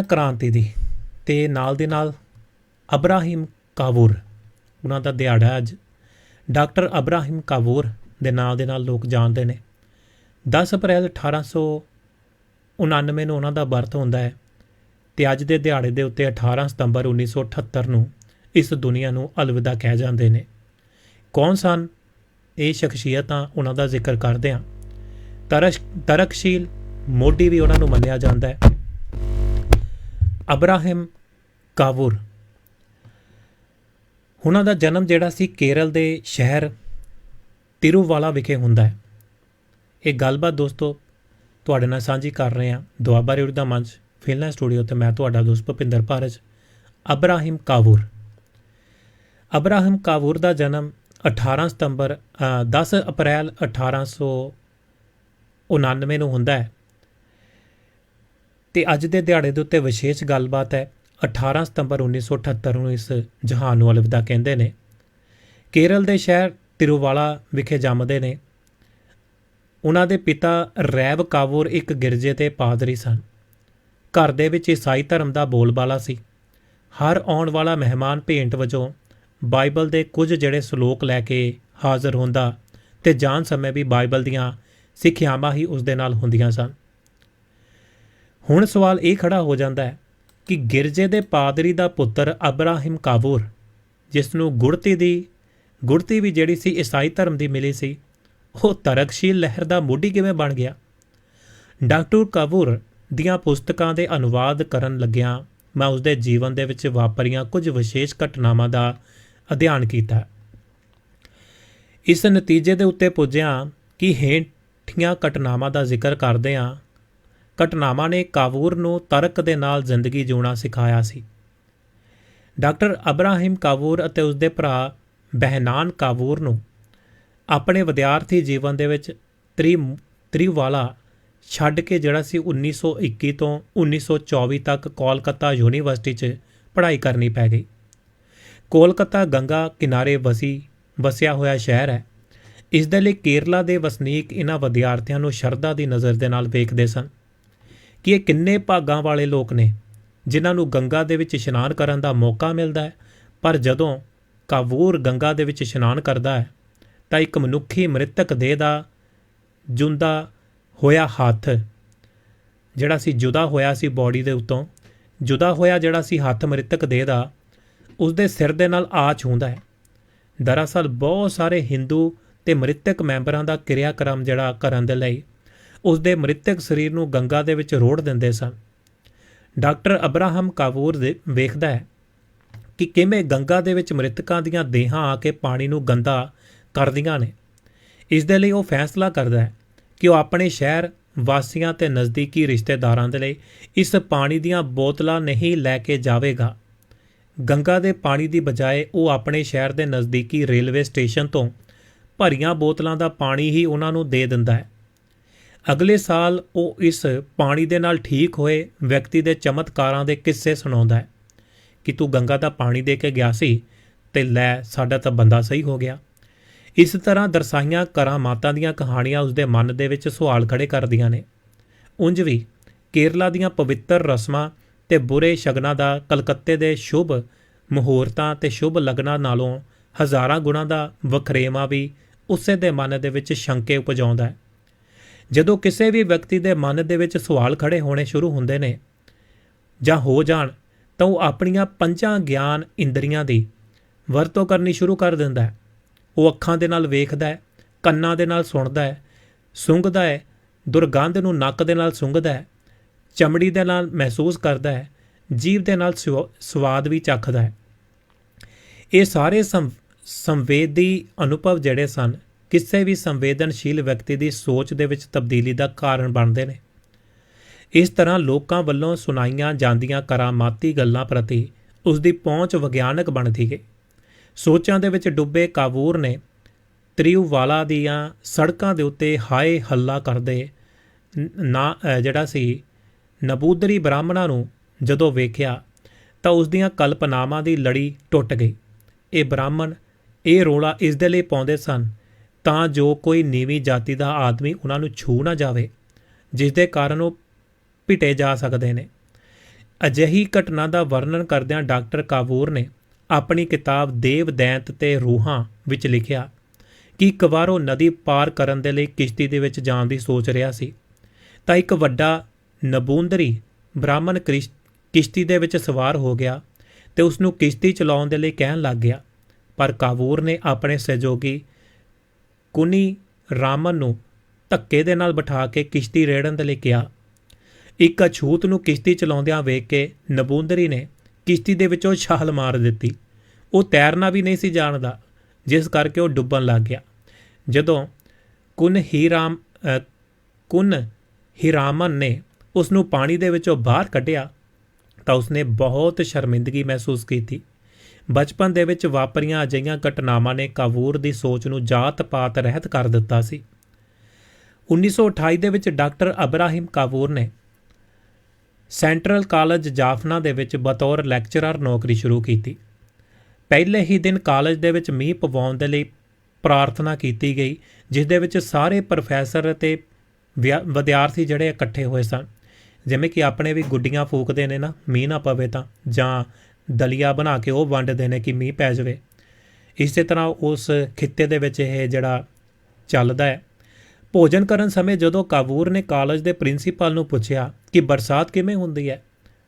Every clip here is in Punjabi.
ਕ੍ਰਾਂਤੀ ਦੀ ਤੇ ਨਾਲ ਦੇ ਨਾਲ ਅਬਰਾਹਿਮ ਕਾਵੂਰ, ਉਹਨਾਂ ਦਾ ਦਿਹਾੜਾ ਅੱਜ। ਡਾਕਟਰ ਅਬਰਾਹਿਮ ਕਾਵੂਰ ਦੇ ਨਾਂ ਦੇ ਨਾਲ ਲੋਕ ਜਾਣਦੇ ਨੇ। 10 ਅਪ੍ਰੈਲ 1899 ਨੂੰ ਉਹਨਾਂ ਦਾ ਬਰਥ ਹੁੰਦਾ ਹੈ ਤੇ ਅੱਜ ਦੇ ਦਿਹਾੜੇ ਦੇ ਉੱਤੇ 18 ਸਤੰਬਰ 1978 ਨੂੰ ਇਸ ਦੁਨੀਆ ਨੂੰ ਅਲਵਿਦਾ ਕਹਿ ਜਾਂਦੇ ਨੇ। ਕੌਣ ਸਨ? ਇਹ ਸ਼ਖਸੀਅਤਾਂ ਉਹਨਾਂ ਦਾ ਜ਼ਿਕਰ ਕਰਦੇ ਹਾਂ ਤਰਕਸ਼ੀਲ ਮੋਢੀ ਵੀ ਉਹਨਾਂ ਨੂੰ ਮੰਨਿਆ ਜਾਂਦਾ ਹੈ। ਅਬਰਾਹਿਮ ਕਾਵੁਰ। ਉਹਨਾਂ ਦਾ ਜਨਮ ਜਿਹੜਾ ਸੀ ਕੇਰਲ ਦੇ ਸ਼ਹਿਰ ਤਿਰੂਵਾਲਾ ਵਿਖੇ ਹੁੰਦਾ ਹੈ। ਇਹ ਗੱਲਬਾਤ ਦੋਸਤੋ ਤੁਹਾਡੇ ਨਾਲ ਸਾਂਝੀ ਕਰ ਰਹੇ ਹਾਂ ਦੁਆਬਾ ਰੇਡੀਓ ਦਾ ਮੰਚ ਫਿਲਨਾ ਸਟੂਡੀਓ ਤੇ ਮੈਂ ਤੁਹਾਡਾ ਦੋਸਤ ਭੁਪਿੰਦਰ ਭਾਰਜ ਅਬਰਾਹਿਮ ਕਾਵੂਰ। ਅਬਰਾਹਿਮ ਕਾਵੂਰ ਦਾ ਜਨਮ 18 ਸਤੰਬਰ ਅ, 10 ਅਪ੍ਰੈਲ 1899 ਨੂੰ ਹੁੰਦਾ ਹੈ। ਤੇ ਅੱਜ ਦੇ ਦਿਹਾੜੇ ਦੇ ਉੱਤੇ ਵਿਸ਼ੇਸ਼ ਗੱਲਬਾਤ ਹੈ। 18 ਸਤੰਬਰ 1978 ਨੂੰ ਇਸ ਜਹਾਨ ਨੂੰ ਅਲਵਿਦਾ ਕਹਿੰਦੇ ਨੇ। ਕੇਰਲ ਦੇ ਸ਼ਹਿਰ ਤਿਰੂਵਾਲਾ ਵਿਖੇ ਜੰਮਦੇ ਨੇ। ਉਹਨਾਂ ਦੇ ਪਿਤਾ ਰੈਬ ਕਾਵੂਰ ਇੱਕ ਗਿਰਜੇ ਤੇ ਪਾਦਰੀ ਸਨ। ਘਰ ਦੇ ਵਿੱਚ ਈਸਾਈ ਧਰਮ ਦਾ ਬੋਲਬਾਲਾ ਸੀ। ਹਰ ਆਉਣ ਵਾਲਾ ਮਹਿਮਾਨ ਭੇਂਟ ਵਜੋਂ ਬਾਈਬਲ ਦੇ ਕੁਝ ਜਿਹੜੇ ਸ਼ਲੋਕ ਲੈ ਕੇ ਹਾਜ਼ਰ ਹੁੰਦਾ ਤੇ ਜਾਣ ਸਮੇਂ ਵੀ ਬਾਈਬਲ ਦੀਆਂ ਸਿੱਖਿਆਵਾਂ ਹੀ ਉਸ ਦੇ ਨਾਲ ਹੁੰਦੀਆਂ ਸਨ। ਹੁਣ ਸਵਾਲ ਇਹ ਖੜਾ ਹੋ ਜਾਂਦਾ ਹੈ ਕਿ ਗਿਰਜੇ ਦੇ ਪਾਦਰੀ ਦਾ ਪੁੱਤਰ ਅਬਰਾਹਿਮ ਕਾਬੂਰ, ਜਿਸ ਨੂੰ ਗੁੜਤੀ ਦੀ, ਗੁੜਤੀ ਵੀ ਜਿਹੜੀ ਸੀ ਈਸਾਈ ਧਰਮ ਦੀ ਮਿਲੀ ਸੀ, ਉਹ ਤਰਕਸ਼ੀਲ ਲਹਿਰ ਦਾ ਮੋਢੀ ਕਿਵੇਂ ਬਣ ਗਿਆ? ਡਾਕਟਰ ਕਾਬੂਰ ਦੀਆਂ ਪੁਸਤਕਾਂ ਦੇ ਅਨੁਵਾਦ ਕਰਨ ਲੱਗਿਆਂ ਮੈਂ ਉਸ ਦੇ ਜੀਵਨ ਦੇ ਵਿੱਚ ਵਾਪਰੀਆਂ ਕੁਝ ਵਿਸ਼ੇਸ਼ ਘਟਨਾਵਾਂ ਦਾ ਅਧਿਐਨ ਕੀਤਾ। ਇਸ ਨਤੀਜੇ ਦੇ ਉੱਤੇ ਪੁੱਜਿਆ ਕਿ ਹੇਠੀਆਂ ਘਟਨਾਵਾਂ ਦਾ ਜ਼ਿਕਰ ਕਰਦੇ ਹਾਂ ਘਟਨਾਵਾਂ ਨੇ ਕਾਵੂਰ ਨੂੰ ਤਰਕ ਦੇ ਨਾਲ ਜ਼ਿੰਦਗੀ ਜਿਉਣਾ ਸਿਖਾਇਆ ਸੀ। ਡਾਕਟਰ ਅਬਰਾਹਿਮ ਕਾਵੂਰ ਅਤੇ ਉਸ ਦੇ ਭਰਾ ਬਹਿਨਾਨ ਕਾਵੂਰ ਨੂੰ ਆਪਣੇ ਵਿਦਿਆਰਥੀ ਜੀਵਨ ਦੇ ਵਿੱਚ ਤ੍ਰੀ ਤ੍ਰਿਵਾਲਾ ਛੱਡ ਕੇ ਜਿਹੜਾ ਸੀ 1921 ਤੋਂ 1924 ਤੱਕ ਕੋਲਕਾਤਾ ਯੂਨੀਵਰਸਿਟੀ 'ਚ ਪੜ੍ਹਾਈ ਕਰਨੀ ਪੈ ਗਈ। ਕੋਲਕਾਤਾ ਗੰਗਾ ਕਿਨਾਰੇ ਵਸੀ, ਵਸਿਆ ਹੋਇਆ ਸ਼ਹਿਰ ਹੈ। ਇਸ ਦੇ ਲਈ ਕੇਰਲਾ ਦੇ ਵਸਨੀਕ ਇਹਨਾਂ ਵਿਦਿਆਰਥੀਆਂ ਨੂੰ ਸ਼ਰਧਾ ਦੀ ਨਜ਼ਰ ਦੇ ਨਾਲ ਵੇਖਦੇ ਸਨ। ਕਿ ਇਹ ਕਿੰਨੇ ਭਾਗਾਂ ਵਾਲੇ ਲੋਕ ਨੇ, ਜਿਨ੍ਹਾਂ ਨੂੰ ਗੰਗਾ ਦੇ ਵਿੱਚ ਇਸ਼ਨਾਨ ਕਰਨ ਦਾ ਮੌਕਾ ਮਿਲਦਾ ਹੈ। ਪਰ ਜਦੋਂ ਕਾਵੂਰ ਗੰਗਾ ਦੇ ਵਿੱਚ ਇਸ਼ਨਾਨ ਕਰਦਾ ਹੈ, ਤਾਂ ਇੱਕ ਮਨੁੱਖੀ ਮ੍ਰਿਤਕ ਦੇਹ ਦਾ ਜੁੰਦਾ ਹੋਇਆ ਹੱਥ, ਜਿਹੜਾ ਸੀ ਜੁਦਾ ਹੋਇਆ ਸੀ ਬਾਡੀ ਦੇ ਉੱਤੋਂ, ਜੁਦਾ ਹੋਇਆ ਜਿਹੜਾ ਸੀ ਹੱਥ ਮ੍ਰਿਤਕ ਦੇਹ ਦਾ ਉਸ ਦੇ ਸਿਰ ਦੇ ਨਾਲ ਆਚ ਹੁੰਦਾ ਹੈ। ਦਰਅਸਲ ਬਹੁਤ ਸਾਰੇ ਹਿੰਦੂ ਤੇ ਮ੍ਰਿਤਕ ਮੈਂਬਰਾਂ ਦਾ ਕਿਰਿਆਕਰਮ ਜਿਹੜਾ ਕਰਨ ਦੇ ਲਈ ਉਸ ਦੇ ਮ੍ਰਿਤਕ ਸਰੀਰ ਨੂੰ ਗੰਗਾ ਦੇ ਵਿੱਚ ਰੋੜ ਦਿੰਦੇ ਸਨ। ਡਾਕਟਰ ਅਬਰਾਹਮ ਕਾਵੂਰ ਦੇ ਵੇਖਦਾ ਹੈ ਕਿ ਕਿਵੇਂ ਗੰਗਾ ਦੇ ਵਿੱਚ ਮ੍ਰਿਤਕਾਂ ਦੀਆਂ ਦੇਹਾਂ ਆ ਕੇ ਪਾਣੀ ਨੂੰ ਗੰਦਾ ਕਰਦੀਆਂ ਨੇ। ਇਸ ਦੇ ਲਈ ਉਹ ਫੈਸਲਾ ਕਰਦਾ ਹੈ ਕਿ ਉਹ ਆਪਣੇ ਸ਼ਹਿਰ ਵਾਸੀਆਂ ਤੇ ਨਜ਼ਦੀਕੀ ਰਿਸ਼ਤੇਦਾਰਾਂ ਦੇ ਲਈ ਇਸ ਪਾਣੀ ਦੀਆਂ ਬੋਤਲਾਂ ਨਹੀਂ ਲੈ ਕੇ ਜਾਵੇਗਾ। ਗੰਗਾ ਦੇ ਪਾਣੀ ਦੀ ਬਜਾਏ ਉਹ ਆਪਣੇ ਸ਼ਹਿਰ ਦੇ ਨਜ਼ਦੀਕੀ ਰੇਲਵੇ ਸਟੇਸ਼ਨ ਤੋਂ ਭਰੀਆਂ ਬੋਤਲਾਂ ਦਾ ਪਾਣੀ ਹੀ ਉਹਨਾਂ ਨੂੰ ਦੇ ਦਿੰਦਾ ਹੈ। ਅਗਲੇ ਸਾਲ ਉਹ ਇਸ ਪਾਣੀ ਦੇ ਨਾਲ ਠੀਕ ਹੋਏ ਵਿਅਕਤੀ ਦੇ ਚਮਤਕਾਰਾਂ ਦੇ ਕਿੱਸੇ ਸੁਣਾਉਂਦਾ ਹੈ। ਕਿ ਤੂੰ ਗੰਗਾ ਦਾ ਪਾਣੀ ਦੇ ਕੇ ਗਿਆ ਸੀ ਤੇ ਲੈ, ਸਾਡਾ ਤਾਂ ਬੰਦਾ ਸਹੀ ਹੋ ਗਿਆ। ਇਸ ਤਰ੍ਹਾਂ ਦਰਸਾਈਆਂ ਕਰਾਮਾਤਾਂ ਦੀਆਂ ਕਹਾਣੀਆਂ ਉਸਦੇ ਮਨ ਦੇ ਵਿੱਚ ਸਵਾਲ ਖੜੇ ਕਰਦੀਆਂ ਨੇ। ਉਂਝ ਵੀ ਕੇਰਲਾ ਦੀਆਂ ਪਵਿੱਤਰ ਰਸਮਾਂ ਤੇ ਬੁਰੇ ਸ਼ਗਨਾਂ ਦਾ ਕਲਕੱਤੇ ਦੇ ਸ਼ੁਭ ਮੁਹੂਰਤਾਂ ਤੇ ਸ਼ੁਭ ਲਗਨਾਂ ਨਾਲੋਂ ਹਜ਼ਾਰਾਂ ਗੁਣਾ ਦਾ ਵਖਰੇਵਾ ਵੀ ਉਸੇ ਦੇ ਮਨ ਦੇ ਵਿੱਚ ਸ਼ੰਕੇ ਉਪਜਾਉਂਦਾ ਹੈ। ਜਦੋਂ ਕਿਸੇ ਵੀ ਵਿਅਕਤੀ ਦੇ ਮਨ ਦੇ ਵਿੱਚ ਸਵਾਲ ਖੜੇ ਹੋਣੇ ਸ਼ੁਰੂ ਹੁੰਦੇ ਨੇ ਜਾਂ ਹੋ ਜਾਣ, ਤਾਂ ਉਹ ਆਪਣੀਆਂ ਪੰਜਾਂ ਗਿਆਨ ਇੰਦਰੀਆਂ ਦੀ ਵਰਤੋਂ ਕਰਨੀ ਸ਼ੁਰੂ ਕਰ ਦਿੰਦਾ ਹੈ। ਉਹ ਅੱਖਾਂ ਦੇ ਨਾਲ ਵੇਖਦਾ ਹੈ, ਕੰਨਾਂ ਦੇ ਨਾਲ ਸੁਣਦਾ ਹੈ, ਸੁੰਘਦਾ ਹੈ, ਦੁਰਗੰਧ ਨੂੰ ਨੱਕ ਦੇ ਨਾਲ ਸੁੰਘਦਾ ਹੈ, ਚਮੜੀ ਦੇ ਨਾਲ ਮਹਿਸੂਸ ਕਰਦਾ ਹੈ, ਜੀਭ ਦੇ ਨਾਲ ਸਵਾ- ਸਵਾਦ ਵੀ ਚੱਖਦਾ ਹੈ। ਇਹ ਸਾਰੇ ਸੰਵੇਦੀ ਅਨੁਭਵ ਜਿਹੜੇ ਸਨ ਕਿਸੇ ਵੀ ਸੰਵੇਦਨਸ਼ੀਲ ਵਿਅਕਤੀ ਦੀ ਸੋਚ ਦੇ ਵਿੱਚ ਤਬਦੀਲੀ ਦਾ ਕਾਰਨ ਬਣਦੇ ਨੇ। ਇਸ ਤਰ੍ਹਾਂ ਲੋਕਾਂ ਵੱਲੋਂ ਸੁਣਾਈਆਂ ਜਾਂਦੀਆਂ ਕਰਾਮਾਤੀ ਗੱਲਾਂ ਪ੍ਰਤੀ ਉਸ ਦੀ ਪਹੁੰਚ ਵਿਗਿਆਨਕ ਬਣਦੀ ਗਈ। ਸੋਚਾਂ ਦੇ ਵਿੱਚ ਡੁੱਬੇ ਕਾਬੂਰ ਨੇ ਤ੍ਰਿਉਵਾਲਾ ਦੀਆਂ ਸੜਕਾਂ ਦੇ ਉੱਤੇ ਹਾਏ ਹੱਲਾ ਕਰਦੇ ਨ- ਨਾ ਜਿਹੜਾ ਸੀ, ਨਬੂਦਰੀ ਬ੍ਰਾਹਮਣਾਂ ਨੂੰ ਜਦੋਂ ਵੇਖਿਆ ਤਾਂ ਉਸ ਦੀਆਂ ਕਲਪਨਾਵਾਂ ਦੀ ਲੜੀ ਟੁੱਟ ਗਈ। ਇਹ ਬ੍ਰਾਹਮਣ, ਇਹ ਰੋਲਾ ਇਸ ਦੇ ਲਈ ਪਾਉਂਦੇ ਸਨ ਤਾਂ ਜੋ ਕੋਈ ਨੀਵੀਂ ਜਾਤੀ ਦਾ ਆਦਮੀ ਉਹਨਾਂ ਨੂੰ ਛੂ ਨਾ ਜਾਵੇ ਜਿਸ ਦੇ ਕਾਰਨ ਉਹ ਪਿਟੇ ਜਾ ਸਕਦੇ ਨੇ। ਅਜਿਹੀ ਘਟਨਾ ਦਾ ਵਰਣਨ ਕਰਦਿਆਂ ਡਾਕਟਰ ਕਾਵੂਰ ਨੇ ਆਪਣੀ ਕਿਤਾਬ ਦੇਵ ਦੈਂਤ ਤੇ ਰੂਹਾਂ ਵਿੱਚ ਲਿਖਿਆ ਕਿ ਇੱਕ ਵਾਰ ਉਹ ਨਦੀ ਪਾਰ ਕਰਨ ਦੇ ਲਈ ਕਿਸ਼ਤੀ ਦੇ ਵਿੱਚ ਜਾਣ ਦੀ ਸੋਚ ਰਿਹਾ ਸੀ, ਤਾਂ ਇੱਕ ਵੱਡਾ ਨਬੂੰਦਰੀ ਬ੍ਰਾਹਮਣ ਕ੍ਰਿਸ਼- ਕਿਸ਼ਤੀ ਦੇ ਵਿੱਚ ਸਵਾਰ ਹੋ ਗਿਆ ਤੇ ਉਸ ਨੂੰ ਕਿਸ਼ਤੀ ਚਲਾਉਣ ਦੇ ਲਈ ਕਹਿਣ ਲੱਗ ਗਿਆ। ਪਰ ਕਾਵੂਰ ਨੇ ਆਪਣੇ ਸਹਿਯੋਗੀ ਕੁਨੀ ਰਾਮਨ ਨੂੰ ਧੱਕੇ ਦੇ ਨਾਲ ਬਿਠਾ ਕੇ ਕਿਸ਼ਤੀ ਰੇੜਨ ਦੇ ਲਈ ਕਿਹਾ। ਇੱਕ ਅਛੂਤ ਨੂੰ ਕਿਸ਼ਤੀ ਚਲਾਉਂਦਿਆਂ ਵੇਖ ਕੇ ਨਬੂੰਦਰੀ ਨੇ ਕਿਸ਼ਤੀ ਦੇ ਵਿੱਚੋਂ ਛਾਲ ਮਾਰ ਦਿੱਤੀ। ਉਹ ਤੈਰਨਾ ਵੀ ਨਹੀਂ ਸੀ ਜਾਣਦਾ ਜਿਸ ਕਰਕੇ ਉਹ ਡੁੱਬਣ ਲੱਗ ਗਿਆ। ਜਦੋਂ ਕੁਨ ਹੀਰਾਮ ਅ, ਕੁਨ ਹੀਰਾਮਨ ਨੇ ਉਸ ਨੂੰ ਪਾਣੀ ਦੇ ਵਿੱਚੋਂ ਬਾਹਰ ਕੱਢਿਆ ਤਾਂ ਉਸਨੇ ਬਹੁਤ ਸ਼ਰਮਿੰਦਗੀ ਮਹਿਸੂਸ ਕੀਤੀ। ਬਚਪਨ ਦੇ ਵਿੱਚ ਵਾਪਰੀਆਂ ਅਜਿਹੀਆਂ ਘਟਨਾਵਾਂ ਨੇ ਕਾਵੂਰ ਦੀ ਸੋਚ ਨੂੰ ਜਾਤ-ਪਾਤ ਰਹਿਤ ਕਰ ਦਿੱਤਾ ਸੀ। 1928 ਦੇ ਵਿੱਚ ਡਾਕਟਰ ਅਬਰਾਹਿਮ ਕਾਵੂਰ ਨੇ ਸੈਂਟਰਲ ਕਾਲਜ ਜਾਫਨਾ ਦੇ ਵਿੱਚ ਬਤੌਰ ਲੈਕਚਰਰ ਨੌਕਰੀ ਸ਼ੁਰੂ ਕੀਤੀ। ਪਹਿਲੇ ਹੀ ਦਿਨ ਕਾਲਜ ਦੇ ਵਿੱਚ ਮੀਂਹ ਪਵਾਉਣ ਦੇ ਲਈ ਪ੍ਰਾਰਥਨਾ ਕੀਤੀ ਗਈ, ਜਿਸ ਦੇ ਵਿੱਚ ਸਾਰੇ ਪ੍ਰੋਫੈਸਰ ਅਤੇ ਵਿਆ- ਵਿਦਿਆਰਥੀ ਜਿਹੜੇ ਇਕੱਠੇ ਹੋਏ ਸਨ। ਜਿਵੇਂ ਕਿ ਆਪਣੇ ਵੀ ਗੁੱਡੀਆਂ ਫੂਕਦੇ ਨੇ ਨਾ, ਮੀਂਹ ਨਾ ਪਵੇ ਤਾਂ ਜਾਂ ਦਲੀਆ ਬਣਾ ਕੇ ਉਹ ਵੰਡਦੇ ਨੇ ਕਿ ਮੀਂਹ ਪੈ ਜਾਵੇ। ਇਸੇ ਤਰ੍ਹਾਂ ਉਸ ਖਿੱਤੇ ਦੇ ਵਿੱਚ ਇਹ ਜਿਹੜਾ ਚੱਲਦਾ ਹੈ। ਭੋਜਨ ਕਰਨ ਸਮੇਂ ਜਦੋਂ ਕਾਬੂਰ ਨੇ ਕਾਲਜ ਦੇ ਪ੍ਰਿੰਸੀਪਲ ਨੂੰ ਪੁੱਛਿਆ ਕਿ ਬਰਸਾਤ ਕਿਵੇਂ ਹੁੰਦੀ ਹੈ,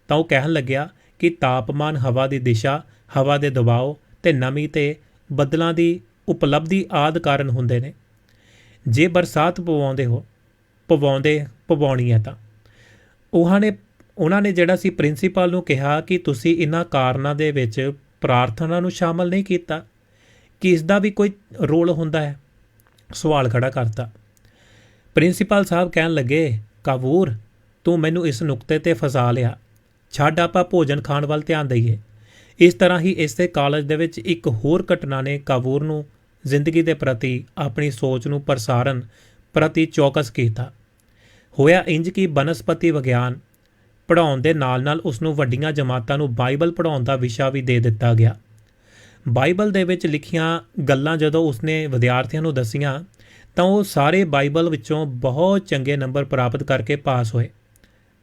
ਤਾਂ ਉਹ ਕਹਿਣ ਲੱਗਿਆ ਕਿ ਤਾਪਮਾਨ ਹਵਾ ਦੀ ਦਿਸ਼ਾ, ਹਵਾ ਦੇ ਦਬਾਅ ਤੇ ਨਮੀ ਤੇ ਬੱਦਲਾਂ ਦੀ ਉਪਲਬਧੀ ਆਦ ਕਾਰਨ ਹੁੰਦੇ ਨੇ। ਜੇ ਬਰਸਾਤ ਪਵਾਉਂਦੇ ਹੋ, ਪਵਾਉਂਦੇ, ਪਵਾਉਣੀ ਹੈ ਤਾਂ। ਉਹਨਾਂ ਨੇ ਉਹਨਾਂ ਨੇ ਜਿਹੜਾ ਸੀ ਪ੍ਰਿੰਸੀਪਲ ਨੂੰ ਕਿਹਾ ਕਿ ਤੁਸੀਂ ਇਹਨਾਂ ਕਾਰਨਾਂ ਦੇ ਵਿੱਚ ਪ੍ਰਾਰਥਨਾ ਨੂੰ ਸ਼ਾਮਲ ਨਹੀਂ ਕੀਤਾ ਕਿ ਇਸ ਦਾ ਵੀ ਕੋਈ ਰੋਲ ਹੁੰਦਾ ਹੈ? ਸਵਾਲ ਖੜਾ ਕਰਤਾ। ਪ੍ਰਿੰਸੀਪਲ ਸਾਹਿਬ ਕਹਿਣ ਲੱਗੇ, ਕਾਬੂਰ, ਤੂੰ ਮੈਨੂੰ ਇਸ ਨੁਕਤੇ ਤੇ ਫਸਾ ਲਿਆ। ਛੱਡ ਆਪਾਂ ਭੋਜਨ ਖਾਣ ਵੱਲ ਧਿਆਨ ਦਈਏ। ਇਸ ਤਰ੍ਹਾਂ ਹੀ ਇਸੇ ਕਾਲਜ ਦੇ ਵਿੱਚ ਇੱਕ ਹੋਰ ਘਟਨਾ ਨੇ ਕਾਬੂਰ ਨੂੰ ਜ਼ਿੰਦਗੀ ਦੇ ਪ੍ਰਤੀ ਆਪਣੀ ਸੋਚ ਨੂੰ ਪ੍ਰਸਾਰਨ ਪ੍ਰਤੀ ਚੌਕਸ ਕੀਤਾ। ਹੋਇਆ ਇੰਜ ਕਿ ਬਨਸਪਤੀ ਵਿਗਿਆਨ ਪੜਾਉਣ ਦੇ ਨਾਲ-ਨਾਲ ਉਸ ਨੂੰ ਵੱਡੀਆਂ ਜਮਾਤਾਂ ਨੂੰ ਬਾਈਬਲ ਪੜਾਉਣ ਦਾ ਵਿਸ਼ਾ ਵੀ ਦੇ ਦਿੱਤਾ ਗਿਆ। ਬਾਈਬਲ ਦੇ ਵਿੱਚ ਲਿਖੀਆਂ ਗੱਲਾਂ ਜਦੋਂ ਉਸਨੇ ਵਿਦਿਆਰਥੀਆਂ ਨੂੰ ਦਸੀਆਂ, ਤਾਂ ਉਹ ਸਾਰੇ ਬਾਈਬਲ ਵਿੱਚੋਂ ਬਹੁਤ ਚੰਗੇ ਨੰਬਰ ਪ੍ਰਾਪਤ ਕਰਕੇ ਪਾਸ ਹੋਏ।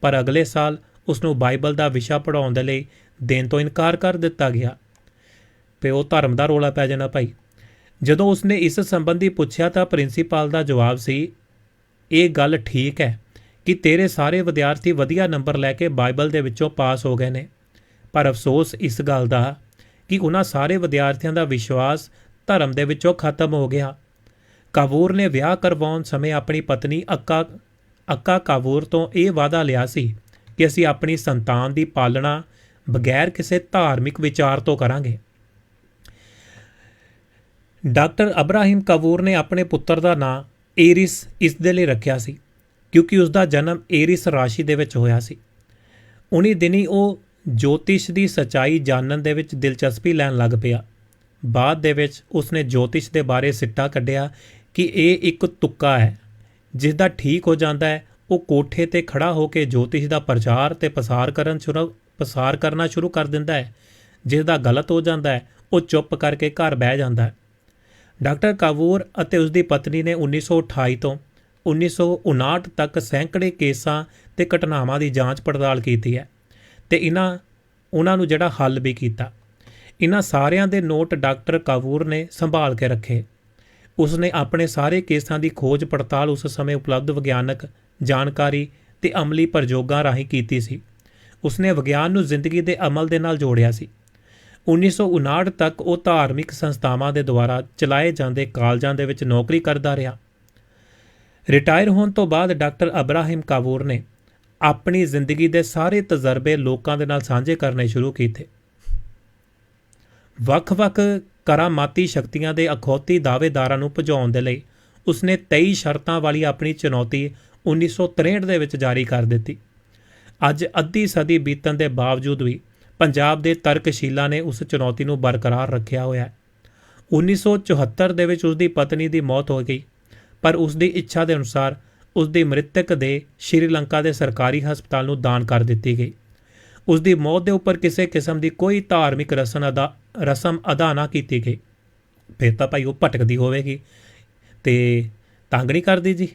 ਪਰ ਅਗਲੇ ਸਾਲ ਉਸ ਨੂੰ ਬਾਈਬਲ ਦਾ ਵਿਸ਼ਾ ਪੜਾਉਣ ਦੇ ਲਈ ਦੇਣ ਤੋਂ ਇਨਕਾਰ ਕਰ ਦਿੱਤਾ ਗਿਆ। ਤੇ ਉਹ ਧਰਮ ਦਾ ਰੋਲਾ ਪੈ ਜਾਣਾ ਭਾਈ। ਜਦੋਂ ਉਸਨੇ ਇਸ ਸੰਬੰਧੀ ਪੁੱਛਿਆ ਤਾਂ ਪ੍ਰਿੰਸੀਪਲ ਦਾ ਜਵਾਬ ਸੀ, ਇਹ ਗੱਲ ਠੀਕ ਹੈ। ਕਿ ਤੇਰੇ ਸਾਰੇ ਵਿਦਿਆਰਥੀ ਵਧੀਆ ਨੰਬਰ ਲੈ ਕੇ ਬਾਈਬਲ ਦੇ ਵਿੱਚੋਂ ਪਾਸ ਹੋ ਗਏ ਨੇ। ਪਰ ਅਫਸੋਸ ਇਸ ਗੱਲ ਦਾ ਕਿ ਉਹਨਾਂ ਸਾਰੇ ਵਿਦਿਆਰਥੀਆਂ ਦਾ ਵਿਸ਼ਵਾਸ ਧਰਮ ਦੇ ਵਿੱਚੋਂ ਖਤਮ ਹੋ ਗਿਆ। ਕਾਬੂਰ ਨੇ ਵਿਆਹ ਕਰਵਾਉਣ ਸਮੇਂ ਆਪਣੀ ਪਤਨੀ ਅੱਕਾ ਅੱਕਾ ਕਾਬੂਰ ਤੋਂ ਇਹ ਵਾਅਦਾ ਲਿਆ ਸੀ ਕਿ ਅਸੀਂ ਆਪਣੀ ਸੰਤਾਨ ਦੀ ਪਾਲਣਾ ਬਗੈਰ ਕਿਸੇ ਧਾਰਮਿਕ ਵਿਚਾਰ ਤੋਂ ਕਰਾਂਗੇ। ਡਾਕਟਰ ਅਬਰਾਹਿਮ ਕਾਬੂਰ ਨੇ ਆਪਣੇ ਪੁੱਤਰ ਦਾ ਨਾਂ ਏਰਿਸ ਇਸ ਦੇ ਲਈ ਰੱਖਿਆ ਸੀ। ਕਿਉਂਕਿ ਉਸ ਦਾ ਜਨਮ ਏਰਿਸ ਰਾਸ਼ੀ ਦੇ ਵਿੱਚ ਹੋਇਆ ਸੀ। ਉਨੀ ਦਿਨੀ ਉਹ ਜੋਤਿਸ਼ ਦੀ ਸਚਾਈ ਜਾਣਨ ਦੇ ਵਿੱਚ ਦਿਲਚਸਪੀ ਲੈਣ ਲੱਗ ਪਿਆ। ਬਾਅਦ ਦੇ ਵਿੱਚ ਉਸਨੇ ਜੋਤਿਸ਼ ਦੇ ਬਾਰੇ ਸਿੱਟਾ ਕੱਢਿਆ ਕਿ ਇਹ ਇੱਕ ਤੁੱਕਾ ਹੈ। ਜਿਸ ਦਾ ਠੀਕ ਹੋ ਜਾਂਦਾ ਹੈ, ਉਹ ਕੋਠੇ ਤੇ ਖੜਾ ਹੋ ਕੇ ਜੋਤਿਸ਼ ਦਾ ਪ੍ਰਚਾਰ ਤੇ ਪਸਾਰ ਕਰਨ ਸ਼ੁਰੂ ਪਸਾਰ ਕਰਨਾ ਸ਼ੁਰੂ ਕਰ ਦਿੰਦਾ ਹੈ। ਜਿਸ ਦਾ ਗਲਤ ਹੋ ਜਾਂਦਾ ਹੈ, ਉਹ ਚੁੱਪ ਕਰਕੇ ਘਰ ਬਹਿ ਜਾਂਦਾ ਹੈ। ਡਾਕਟਰ ਕਾਵੂਰ ਅਤੇ ਉਸ ਦੀ ਪਤਨੀ ਨੇ 1928 ਤੋਂ 1959 ਤੱਕ ਸੈਂਕੜੇ ਕੇਸਾਂ ਤੇ ਘਟਨਾਵਾਂ ਦੀ ਜਾਂਚ ਪੜਤਾਲ ਕੀਤੀ ਹੈ ਤੇ ਇਹਨਾਂ, ਉਹਨਾਂ ਨੂੰ ਜਿਹੜਾ ਹੱਲ ਵੀ ਕੀਤਾ। ਇਹਨਾਂ ਸਾਰਿਆਂ ਦੇ ਨੋਟ ਡਾਕਟਰ ਕਾਵੂਰ ਨੇ ਸੰਭਾਲ ਕੇ ਰੱਖੇ। ਉਸਨੇ ਆਪਣੇ ਸਾਰੇ ਕੇਸਾਂ ਦੀ ਖੋਜ ਪੜਤਾਲ ਉਸ ਸਮੇਂ ਉਪਲਬਧ ਵਿਗਿਆਨਕ ਜਾਣਕਾਰੀ ਤੇ ਅਮਲੀ ਪ੍ਰਯੋਗਾਂ ਰਾਹੀਂ ਕੀਤੀ ਸੀ। ਉਸਨੇ ਵਿਗਿਆਨ ਨੂੰ ਜ਼ਿੰਦਗੀ ਦੇ ਅਮਲ ਦੇ ਨਾਲ ਜੋੜਿਆ ਸੀ। 1959 ਤੱਕ ਉਹ ਧਾਰਮਿਕ ਸੰਸਥਾਵਾਂ ਦੇ ਦੁਆਰਾ ਚਲਾਏ ਜਾਂਦੇ ਕਾਲਜਾਂ ਦੇ ਵਿੱਚ ਨੌਕਰੀ ਕਰਦਾ ਰਿਹਾ। ਰਿਟਾਇਰ ਹੋਣ ਤੋਂ ਬਾਅਦ ਡਾਕਟਰ ਅਬਰਾਹਿਮ ਕਾਬੂਰ ਨੇ ਆਪਣੀ ਜ਼ਿੰਦਗੀ ਦੇ ਸਾਰੇ ਤਜਰਬੇ ਲੋਕਾਂ ਦੇ ਨਾਲ ਸਾਂਝੇ ਕਰਨੇ ਸ਼ੁਰੂ ਕੀਤੇ। ਵੱਖ-ਵੱਖ ਕਰਾਮਾਤੀ ਸ਼ਕਤੀਆਂ ਦੇ ਅਖੌਤੀ ਦਾਅਵੇਦਾਰਾਂ ਨੂੰ ਭਜਾਉਣ ਦੇ ਲਈ ਉਸਨੇ 23 ਸ਼ਰਤਾਂ ਵਾਲੀ ਆਪਣੀ ਚੁਣੌਤੀ 1963 ਦੇ ਵਿੱਚ ਜਾਰੀ ਕਰ ਦਿੱਤੀ। ਅੱਜ ਅੱਧੀ ਸਦੀ ਬੀਤਣ ਦੇ ਬਾਵਜੂਦ ਵੀ ਪੰਜਾਬ ਦੇ ਤਰਕਸ਼ੀਲਾਂ ਨੇ ਉਸ ਚੁਣੌਤੀ ਨੂੰ ਬਰਕਰਾਰ ਰੱਖਿਆ ਹੋਇਆ ਹੈ। 1974 ਦੇ ਵਿੱਚ ਉਸ ਦੀ ਪਤਨੀ ਦੀ ਮੌਤ ਹੋ ਗਈ। ਪਰ ਉਸ ਦੀ ਇੱਛਾ ਦੇ ਅਨੁਸਾਰ ਉਸ ਦੀ ਮ੍ਰਿਤਕ ਦੇ ਸ਼੍ਰੀਲੰਕਾ ਦੇ ਸਰਕਾਰੀ ਹਸਪਤਾਲ ਨੂੰ ਦਾਨ ਕਰ ਦਿੱਤੀ ਗਈ। ਉਸ ਦੀ ਮੌਤ ਦੇ ਉੱਪਰ ਕਿਸੇ ਕਿਸਮ ਦੀ ਕੋਈ ਧਾਰਮਿਕ ਰਸਮ ਅਦਾ ਰਸਮ ਅਦਾ ਨਾ ਕੀਤੀ ਗਈ। ਫਿਰ ਤਾਂ ਭਾਈ ਉਹ ਭਟਕਦੀ ਹੋਵੇਗੀ। ਤੇ ਤੰਗ ਨਹੀਂ ਕਰਦੀ ਜੀ।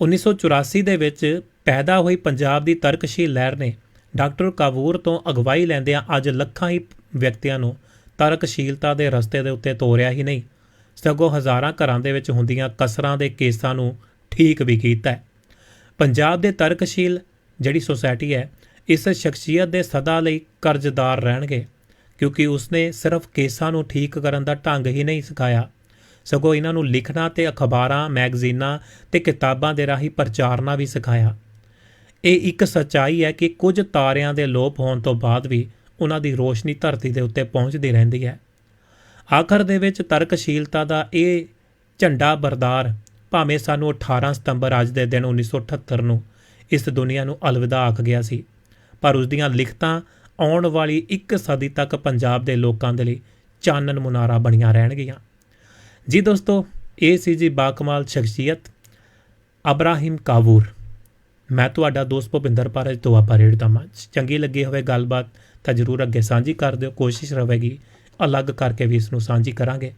1984 ਦੇ ਵਿੱਚ ਪੈਦਾ ਹੋਈ ਪੰਜਾਬ ਦੀ ਤਰਕਸ਼ੀਲ ਲਹਿਰ ਨੇ ਡਾਕਟਰ ਕਾਵੂਰ ਤੋਂ ਅਗਵਾਈ ਲੈਂਦਿਆਂ ਅੱਜ ਲੱਖਾਂ ਹੀ ਵਿਅਕਤੀਆਂ ਨੂੰ ਤਰਕਸ਼ੀਲਤਾ ਦੇ ਰਸਤੇ ਦੇ ਉੱਤੇ ਤੋਰਿਆ ਹੀ ਨਹੀਂ। ਸਗੋਂ ਹਜ਼ਾਰਾਂ ਘਰਾਂ ਦੇ ਵਿੱਚ ਹੁੰਦੀਆਂ ਕਸਰਾਂ ਦੇ ਕੇਸਾਂ ਨੂੰ ਠੀਕ ਵੀ ਕੀਤਾ ਹੈ। ਪੰਜਾਬ ਦੇ ਤਰਕਸ਼ੀਲ, ਜਿਹੜੀ ਸੁਸਾਇਟੀ ਹੈ, ਇਸ ਸ਼ਖਸੀਅਤ ਦੇ ਸਦਾ ਲਈ ਕਰਜ਼ਦਾਰ ਰਹਿਣਗੇ, ਕਿਉਂਕਿ ਉਸਨੇ ਸਿਰਫ ਕੇਸਾਂ ਨੂੰ ਠੀਕ ਕਰਨ ਦਾ ਢੰਗ ਹੀ ਨਹੀਂ ਸਿਖਾਇਆ। ਸਗੋਂ ਇਹਨਾਂ ਨੂੰ ਲਿਖਣਾ ਤੇ ਅਖਬਾਰਾਂ, ਮੈਗਜ਼ੀਨਾਂ ਤੇ ਕਿਤਾਬਾਂ ਦੇ ਰਾਹੀਂ ਪ੍ਰਚਾਰਨਾ ਵੀ ਸਿਖਾਇਆ। ਇਹ ਇੱਕ ਸੱਚਾਈ ਹੈ ਕਿ ਕੁਝ ਤਾਰਿਆਂ ਦੇ ਲੋਪ ਹੋਣ ਤੋਂ ਬਾਅਦ ਵੀ ਉਹਨਾਂ ਦੀ ਰੋਸ਼ਨੀ ਧਰਤੀ ਦੇ ਉੱਤੇ ਪਹੁੰਚਦੀ ਰਹਿੰਦੀ ਹੈ। ਆਖਰ ਦੇ ਵਿੱਚ ਤਰਕਸ਼ੀਲਤਾ ਦਾ ਇਹ ਝੰਡਾ ਬਰਦਾਰ ਭਾਵੇਂ ਸਾਨੂੰ 18 ਸਤੰਬਰ ਅੱਜ ਦੇ ਦਿਨ 1978 ਨੂੰ ਇਸ ਦੁਨੀਆ ਨੂੰ ਅਲਵਿਦਾ ਆਖ ਗਿਆ ਸੀ, ਪਰ ਉਸ ਦੀਆਂ ਲਿਖਤਾਂ ਆਉਣ ਵਾਲੀ ਇੱਕ ਸਦੀ ਤੱਕ ਪੰਜਾਬ ਦੇ ਲੋਕਾਂ ਦੇ ਲਈ ਚਾਨਣ ਮੁਨਾਰਾ ਬਣੀਆਂ ਰਹਿਣਗੀਆਂ। ਜੀ ਦੋਸਤੋ, ਇਹ ਸੀ ਜੀ ਬਾਕਮਾਲ ਸ਼ਖਸੀਅਤ ਅਬਰਾਹਿਮ ਕਾਵੂਰ। ਮੈਂ ਤੁਹਾਡਾ ਦੋਸਤ ਭੁਪਿੰਦਰ ਪਾਰਜ ਤੋਂ ਆਪਾਂ ਰੇਡ ਦਾ ਮੰਚ। ਚੰਗੀ ਲੱਗੀ ਹੋਵੇ ਗੱਲਬਾਤ ਤਾਂ ਜਰੂਰ ਅੱਗੇ ਸਾਂਝੀ ਕਰ ਦਿਓ, ਕੋਸ਼ਿਸ਼ ਰਹੇਗੀ ਅਲੱਗ ਕਰਕੇ ਵੀ ਇਸ ਨੂੰ ਸਾਂਝੀ ਕਰਾਂਗੇ।